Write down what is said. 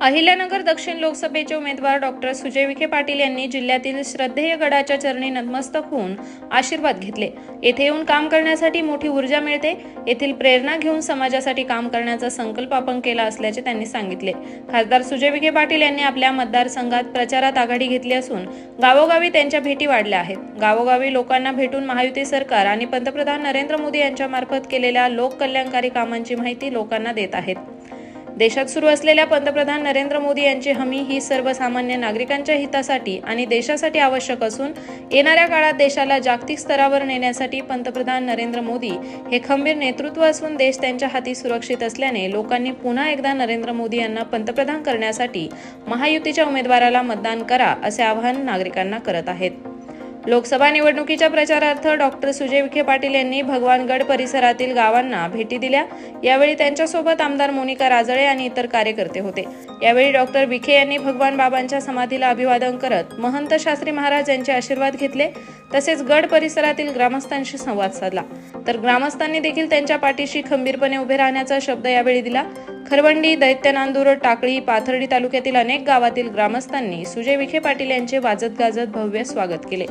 अहिल्यानगर दक्षिण लोकसभेचे उमेदवार डॉक्टर सुजय विखे पाटील यांनी जिल्ह्यातील श्रद्धेय गडाच्या चरणी नतमस्तक होऊन आशीर्वाद घेतले. येथे येऊन काम करण्यासाठी मोठी ऊर्जा मिळते. येथील प्रेरणा घेऊन समाजासाठी काम करण्याचा संकल्प आपण केला असल्याचे त्यांनी सांगितले. खासदार सुजय विखे पाटील यांनी आपल्या मतदारसंघात प्रचारात आघाडी घेतली असून गावोगावी त्यांच्या भेटी वाढल्या आहेत. गावोगावी लोकांना भेटून महायुती सरकार आणि पंतप्रधान नरेंद्र मोदी यांच्यामार्फत केलेल्या लोककल्याणकारी कामांची माहिती लोकांना देत आहेत. देशात सुरू असलेल्या पंतप्रधान नरेंद्र मोदी यांची हमी ही सर्वसामान्य नागरिकांच्या हितासाठी आणि देशासाठी आवश्यक असून येणाऱ्या काळात देशाला जागतिक स्तरावर नेण्यासाठी पंतप्रधान नरेंद्र मोदी हे खंबीर नेतृत्व असून देश त्यांच्या हाती सुरक्षित असल्याने लोकांनी पुन्हा एकदा नरेंद्र मोदी यांना पंतप्रधान करण्यासाठी महायुतीच्या उमेदवाराला मतदान करा असे आवाहन नागरिकांना करत आहेत. लोकसभा निवडणुकीच्या प्रचारार्थ डॉक्टर सुजय विखे पाटील यांनी भगवानगड परिसरातील गावांना भेटी दिल्या. यावेळी त्यांच्यासोबत आमदार मोनिका राजळे आणि इतर कार्यकर्ते होते. यावेळी डॉक्टर विखे यांनी भगवान बाबांच्या समाधीला अभिवादन करत महंत शास्त्री महाराज यांचे आशीर्वाद घेतले. तसेच गड परिसरातील ग्रामस्थांशी संवाद साधला. तर ग्रामस्थांनी देखील त्यांच्या पाठीशी खंबीरपणे उभे राहण्याचा शब्द यावेळी दिला. खरवंडी दैत्यनांदूर टाकळी पाथर्डी तालुक्यातील अनेक गावातील ग्रामस्थांनी सुजय विखे पाटील यांचे वाजत गाजत भव्य स्वागत केले.